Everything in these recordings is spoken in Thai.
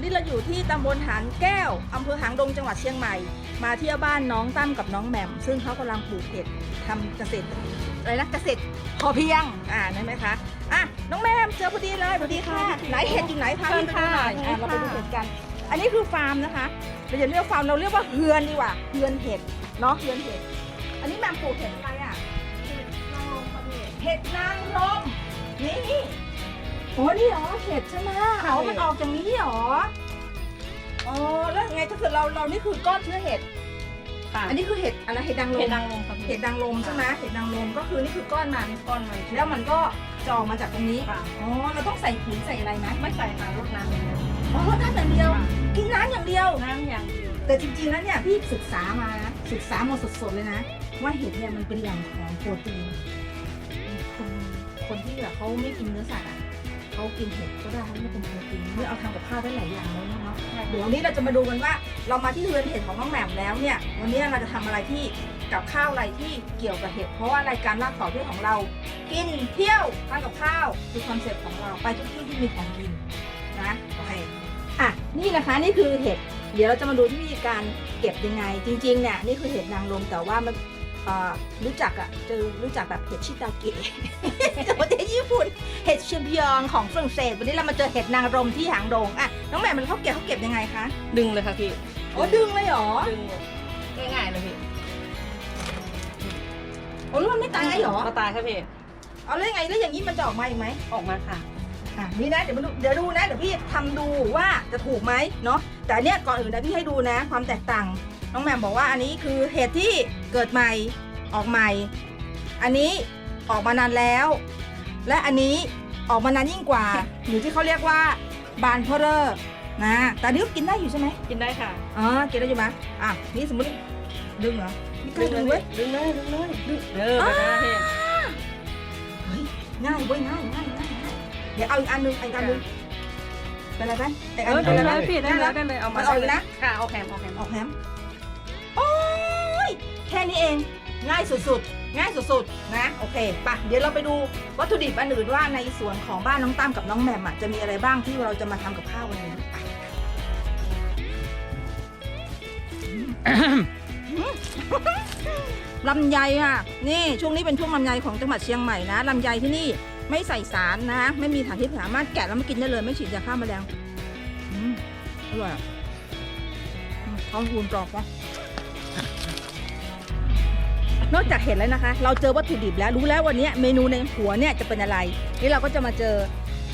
วันนี้เราอยู่ที่ตำบลหางแก้วอำเภอหางดงจังหวัดเชียงใหม่ มาเที่ยวบ้านน้องตั้มกับน้องแหม่ม ซึ่งเขากำลังปลูกเห็ดทำเกษตรอะไรนะเกษตรพอเพียง อ่าได้ไหมคะ อะ น้องแหม่มเจอพอดีเลยพอดีค่ะ ไหนเห็ดอยู่ไหนพาพี่ไปดูหน่อยอะเราไปดูเห็ดกัน อันนี้คือฟาร์มนะคะเราอย่าเรียกฟาร์มเราเรียกว่าเฮือนดีกว่า เฮือนเห็ดเนาะ เฮือนเห็ด อันนี้แหม่มปลูกเห็ดอะไรอะนางรมค่ะพี่เห็ดนางรมนี่โอ้นี่เหรอเห็ดใช่ไหมอ๋อมันออกจากนี้เหรออ๋อแล้วไงถ้าเกิดเราเรานี่คือก้อนเชื้อเห็ดค่ะอันนี้คือเห็ดอะไรเห็ดนางรมเห็ดนางรมค่ะพี่เห็ดนางรมใช่ไหมเห็ดนางรมก็คือนี่คือก้อนมันก้อนมันแล้วมันก็จะออกมาจากตรงนี้ค่ะอ๋อเราต้องใส่ปุ๋ยใส่อะไรไหมไม่ใส่ค่ะรดน้ำอย่างเดียวอ๋อน้ำอย่างเดียว กินน้ำอย่างเดียวน้ำอย่างเดียวแต่จริงๆแล้วเนี่ยพี่ศึกษามานะศึกษามาสดๆเลยนะ ว่าเห็ดเนี่ยมันเป็นแหล่งของโปรตีนคนคนที่แบบเขาไม่กินเนื้อสัตว์อะ เขากินเห็ดก็ได้เพราะมันเป็นโปรตีนเมื่อเอาทำกับข้าวได้หลายอย่างเลยเนาะเดี๋ยววันนี้เราจะมาดูกันว่า เรามาที่เรือนเห็ดของน้องแหม่มแล้วเนี่ย วันนี้เราจะทำอะไรที่กับข้าวอะไรที่เกี่ยวกับเห็ดเพราะว่ารายการลากต่อเที่ยวของเรา กินเที่ยวทานกับข้าวคือคอนเซ็ปต์ของเราไปทุกที่ที่มีของกินนะโอเคอะนี่นะคะนี่คือเห็ดเดี๋ยวเราจะมาดูที่วิธีการเก็บยังไง จริงๆเนี่ยนี่คือเห็ดนางรมแต่ว่ามันเอ่อรู้จักอะเจอรู้จักแบบเห็ดชิตาเกะ จากประเทศญี่ปุ่นเห็ดเชียงยองของฝรั่งเศส วันนี้เรามาเจอเห็ดนางรมที่หางดงอะน้องแหม่มมันเขาเก็บเขาเก็บยังไงคะดึงเลยค่ะพี่โอ้ดึงเลยเหรอดึงเลยง่ายๆเลยพี่โอ้แล้วมันไม่ตายเหรอก็ตายค่ะพี่เอาแล้วยังไงแล้วอย่างนี้มันจะออกมาอีกไหมออกมาค่ะอะนี่นะเดี๋ยวมาดูเดี๋ยวดูนะเดี๋ยวพี่ทำดูว่าจะถูกไหมเนาะแต่อันเนี้ยก่อนอื่นนะพี่ให้ดูนะ ความแตกต่าง น้องแหม่มบอกว่าอันนี้คือเห็ดที่เกิดใหม่ออกใหม่ อันนี้ออกมานานแล้ว และอันนี้ออกมานานยิ่งกว่า หรือที่เขาเรียกว่าบานเพอเรอร์นะแต่อันนี้ก็กินได้อยู่ใช่ไหมกินได้ค่ะอ๋อกินได้อยู่ไหมอะนี่สมมติดึงเหรอนี่กล้าดึงเว้ยดึงเลยดึงเลยดึงเออแบบนั้นพี่เฮ้ยง่ายเว้ยง่ายง่ายง่ายง่ายเดี๋ยวเอาอีกอันหนึงเอาอีกอันหนึงเป็นไรไหมอีกเออันหอนึงได้เป็นไรเลไหมยพี่ได้เลยได้เลยเอามามันออกอีกนะค่ะเอาแคมเอาแคมออกแฮมโอ้ยแค่นี้เองง่ายสุดๆ ง่ายสุดๆนะโอเคปะเดี๋ยวเราไปดูวัตถุดิบอันอื่นว่าในสวนของบ้านน้องตั้มกับน้องแหม่มอะจะมีอะไรบ้างที่เราจะมาทำกับข้าววันนี้ไปลำไยอะนี่ช่วงนี้เป็นช่วงลำไยของจังหวัดเชียงใหม่นะลำไยที่นี่ไม่ใส่สารนะไม่มีสารที่สามารถแกะแล้วมากินได้เลยไม่ฉีดยาฆ่าแมลงอืมอร่อยอะอืมเขาคูนกรอบวะ นอกจากเห็นแล้วนะคะ เราเจอวัตถุดิบแล้วรู้แล้ววันนี้เมนูในหัวเนี่ยจะเป็นอะไร นี่เราก็จะมาเจอ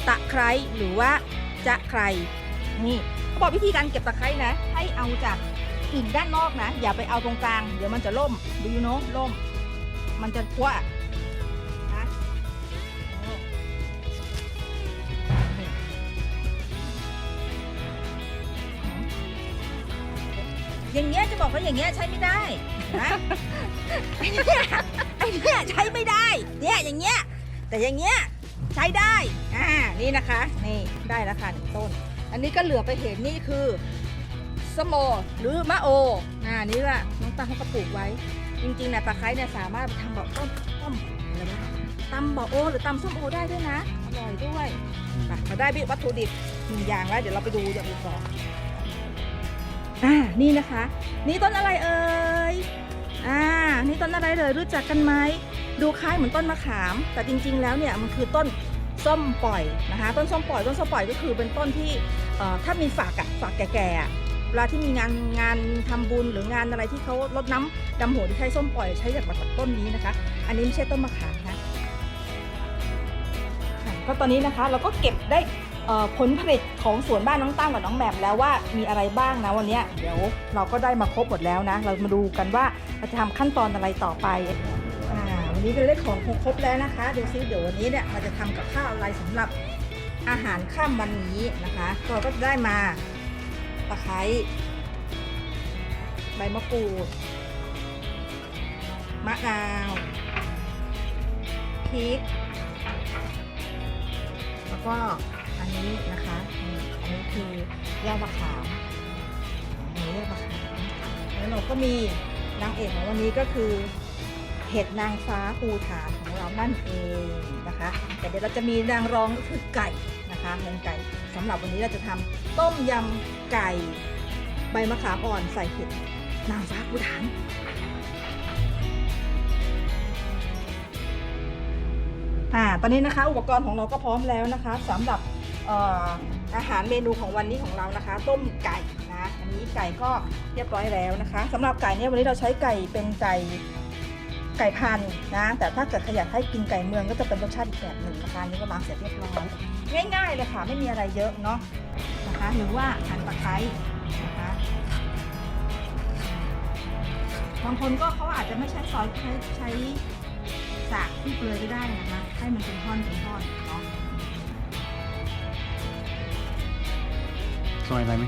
ตะไคร้หรือว่าจะไคร้นี่เขาบอกวิธีการเก็บตะไคร้นะ ให้เอาจากกิ่งด้านนอกนะ อย่าไปเอาตรงกลาง เดี๋ยวมันจะล่มดูยูโนล่ม มันจะคว้า อย่างเงี้ยจะบอกว่าอย่างเงี้ยใช้ไม่ได้นะไอ้เนี่ยไอ้เนี่ยใช้ไม่ได้ เนี่ยอย่างเงี้ยแต่อย่างเงี้ยใช้ได้อ่านี่นะคะนี่ได้แล้วค่ะหนึ่งต้น อันนี้ก็เหลือไปเห็นนี่คือสโมหรือมะโออ่านี่ว่าน้องตาเขาก็ปลูกไว้ จริงๆนี่ยตะไคร้เนี่ยสามารถทำแบบต้มต้มอะไรนะตำบะโอหรือตำส้มโอได้ด้วยนะอร่อยด้วยอะเราได้วัตถุดิบหนึ่งอย่างแล้วเดี๋ยวเราไปดูอย่างอื่นต่อ อ่านี่นะคะ นี่ต้นอะไรเอ่ยอ่านี่ต้นอะไรเลยรู้จักกันไหมดูคล้ายเหมือนต้นมะขาม แต่จริง ๆ แล้วเนี่ยมันคือต้นส้มปล่อยนะคะ ต้นส้มปล่อยต้นส้มปล่อยก็คือเป็นต้นที่ถ้ามีฝักอะฝักแก่ๆเวลาที่มีงานงานทำบุญหรืองานอะไรที่เขารดน้ำดำหัวที่ใช้ส้มปล่อยใช้จากแบบต้นนี้นะคะ อันนี้ไม่ใช่ต้นมะขามนะก็ตอนนี้นะคะเราก็เก็บได้ ผลผลิตของสวนบ้านน้องตั้งกับน้องแหม่มแล้วว่ามีอะไรบ้างนะวันนี้เดี๋ยวเราก็ได้มาครบหมดแล้วนะ เรามาดูกันว่าเราจะทำขั้นตอนอะไรต่อไปอ่าวันนี้เราได้ของครบแล้วนะคะเดี๋ยวซิเดี๋ยววันนี้เนี่ยเราจะทำกับข้าวอะไรสำหรับอาหารข้ามวันนี้นะคะเราก็จะได้มาตะไคร้ใบมะกรูดมะนาวพริกแล้วก็ อันนี้นะคะอันนี้คือยอดมะขามอันนี้ยอดมะขามแล้วเราก็มีนางเอกของวันนี้ก็คือเห็ดนางฟ้าปูฐานของเรานั่นเองนะคะ แต่เดี๋ยวเราจะมีนางรองก็คือไก่นะคะนะคะแกงไก่สำหรับวันนี้เราจะทำต้มยำไก่ใบมะขามอ่อนใส่เห็ดนางฟ้ากูถามอ่าตอนนี้นะคะอุปกรณ์ของเราก็พร้อมแล้วนะคะสำหรับ อาหารเมนูของวันนี้ของเรานะคะ ต้มไก่นะอันนี้ไก่ก็เรียบร้อยแล้วนะคะสำหรับไก่เนี่ยวันนี้เราใช้ไก่เป็นไก่ไก่พันนะ แต่ถ้าเกิดใครอยากให้กินไก่เมืองก็จะเป็นรสชาติอีกแบบหนึ่งนะคะนนี้ก็ล้างเสร็จเรียบร้อยง่าย ๆ เลยค่ะ ไม่มีอะไรเยอะเนาะนะคะ หรือว่าหั่นตะไคร้นะคะบางคนก็เขาอาจจะไม่ใช้ซอยใช้ใช้สากที่เปลือยก็ได้นะคะ ให้มันเป็นท่อนเป็นท่อนเนาะ ซอยอะไรไหม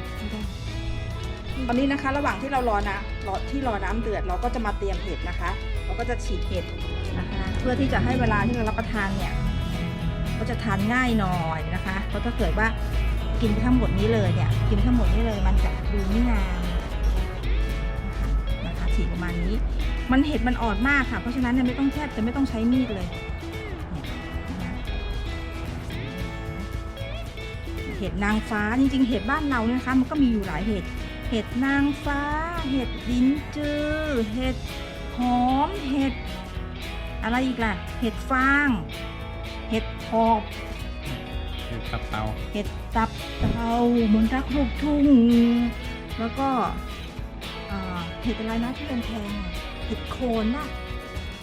ตอนนี้นะคะ ระหว่างที่เรารอนะรอที่รอน้ำเดือดเราก็จะมาเตรียมเห็ดนะคะ เราก็จะฉีดเห็ดนะคะ เพื่อที่จะให้เวลาที่เรารับประทานเนี่ยก็จะทานง่ายหน่อยนะคะ เพราะถ้าเกิดว่ากินทั้งหมดนี้เลยเนี่ย กินทั้งหมดนี้เลยมันจะดูไม่งามนะคะฉีดประมาณนี้ มันเห็ดมันอ่อนมากค่ะ เพราะฉะนั้นเนี่ยไม่ต้องแทบจะไม่ต้องใช้มีดเลย เห็ดนางฟ้าจริงๆ เห็ดบ้านเราเนี่ยนะคะ มันก็มีอยู่หลายเห็ด เห็ดนางฟ้า เห็ดลิ้นจือ เห็ดหอม เห็ดอะไรอีกล่ะ เห็ดฟาง เห็ดหอบ เห็ดตับเตาเห็ดตับเตามนรักลูกทุ่ง แล้วก็เอ่อเห็ดอะไรนะที่เป็นแพงๆอะเห็ดโคนน่ะ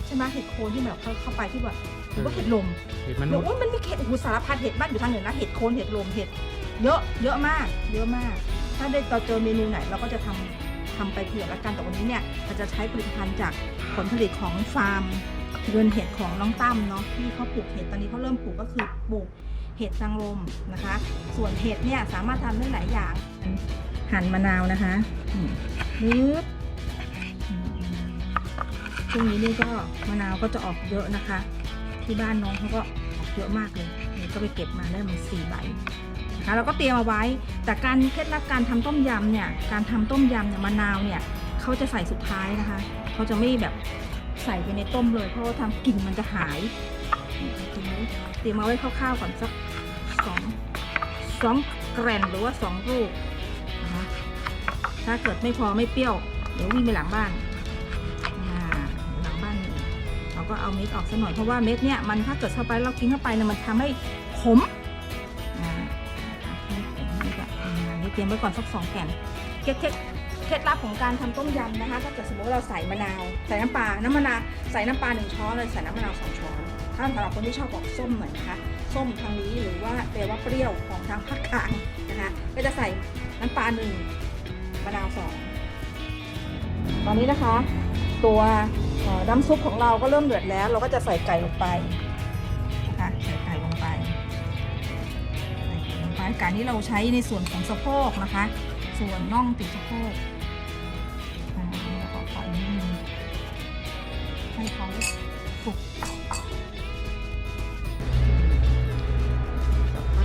ใช่ไหมเห็ดโคนที่แบบเข้าเข้าไปที่แบบ หรือว่าเห็ดลมเห็ดมนุเดี๋ยษวย์โอ้ยมันมีเห็ดโอ้โหสารพัดเห็ดบ้านอยู่ทางเหนือนะเห็ดโคนเห็ดลมเห็ดเยอะเยอะมาก เยอะมาก ถ้าได้เราเจอเมนูไหนเราก็จะทำทำไปเผื่อละกันแต่วันนี้เนี่ยเราจะใช้ผลิตภัณฑ์จากผลผลิตของฟาร์มเรือนเห็ดของน้องตั้มเนาะที่เขาปลูกเห็ดตอนนี้เขาเริ่มปลูกก็คือปลูกเห็ดนางรมนะคะ ส่วนเห็ดเนี่ยสามารถทำได้หลายอย่าง หั่นมะนาวนะคะอืมปึ๊บอืมช่วงนี้นี่ก็มะนาวก็จะออกเยอะนะคะ ที่บ้านน้องเขาก็ออกเยอะมากเลยนี่ก็ไปเก็บมาได้มันสี่ใบนะคะเราก็เตรียมเอาไว้ แต่การเคล็ดลับการทำต้มยำเนี่ยการทำต้มยำเนี่ยมะนาวเนี่ยเขาจะใส่สุดท้ายนะคะเขาจะไม่แบบใส่ไปในต้มเลย เพราะว่าทำกลิ่นมันจะหายเตรียมไว้เตรียมเอาไว้คร่าวๆก่อนสักสองสองแกรนหรือว่าสองลูกนะคะถ้าเกิดไม่พอไม่เปรี้ยว เดี๋ยววิ่งไปหลังบ้าน ก็เอาเม็ดออกซะหน่อยเพราะว่าเม็ดเนี่ยมันถ้าเกิดเข้าไปเรากินเข้าไปเนี่ยมันทำให้ขมนี่เตรียมไว้ก่อนสักสองแก่นเคล็ดเคล็ดลับของการทำต้มยำนะคะถ้าเกิดสมมติว่าเราใส่มะนาวใส่น้ำปลาน้ำมะนาวใส่น้ำปลาหนึ่งช้อนเลยใส่น้ำมะนาวสองช้อนถ้าสำหรับคนที่ชอบออกส้มเหน่อยนะคะส้มทางนี้หรือว่าแปลว่าเปรี้ยวของทางภาคกลางนะคะก็จะใส่น้ำปลาหนึ่งมะนาวสองตอนนี้นะคะ ตัวน้ำซุปของเราก็เริ่มเดือดแล้ว เราก็จะใส่ไก่ลงไปนะคะใส่ไก่ลงไปใส่ไก่ลงไปไก่นี้เราใช้ในส่วนของสะโพกนะคะ ส่วนน่องติดสะโพกอ่าเราก็ปล่อยนิดนึงให้เขาสุก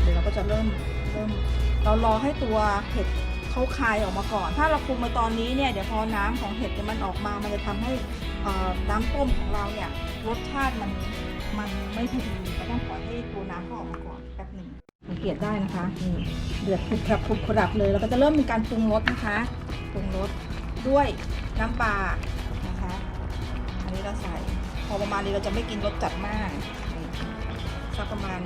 เดี๋ยวเราก็จะเริ่มเริ่มเรารอให้ตัวเห็ด เขาคายออกมาก่อน ถ้าเราปรุงมาตอนนี้เนี่ยเดี๋ยวพอน้ำของเห็ดเนี่ยมันออกมา มันจะทำให้น้ำต้มของเราเนี่ยรสชาติมันมันไม่พอดีเราต้องปล่อยให้ตัวน้ำเขาออกมาก่อนแป๊บหนึ่งสังเกตได้นะคะนี่เดือดคลุกคลับคลุกคลับเลยเราก็จะเริ่มมีการปรุงรสนะคะปรุงรสด้วยน้ำปลานะคะ อันนี้เราใส่พอประมาณนี้เราจะไม่กินรสจัดมากนี่สักประมาณ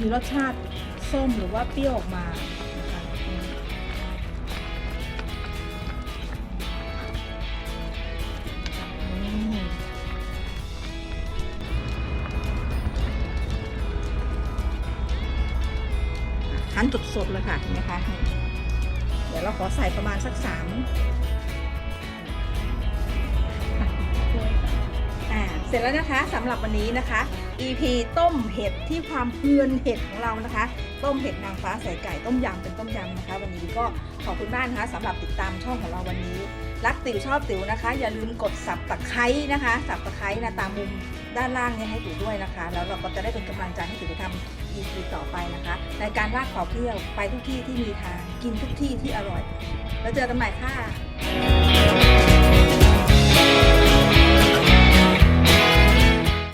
มีรสชาติส้มหรือว่าเปรี้ยวออกมานะคะหั่นสดๆเลยค่ะเห็นไหมคะ เดี๋ยวเราขอใส่ประมาณสักสาม เสร็จแล้วนะคะสำหรับวันนี้นะคะ EP ต้มเห็ดที่ความเพลินเห็ดของเรานะคะ ต้มเห็ดนางฟ้าใส่ไก่ต้มยำเป็นต้มยำนะคะ วันนี้ก็ขอบคุณมากนะคะสำหรับติดตามช่องของเราวันนี้ รักติ๋วชอบติ๋วนะคะ อย่าลืมกดสับตะไคร้นะคะ สับตะไคร้นะตามมุมด้านล่างเนี่ยให้ติ๋วด้วยนะคะ แล้วเราก็จะได้เป็นกำลังใจให้ติ๋วไปทำ EP ต่อไปนะคะในการลากขอเที่ยวไปทุกที่ที่มีทางกินทุกที่ที่อร่อย แล้วเจอกันใหม่ค่ะ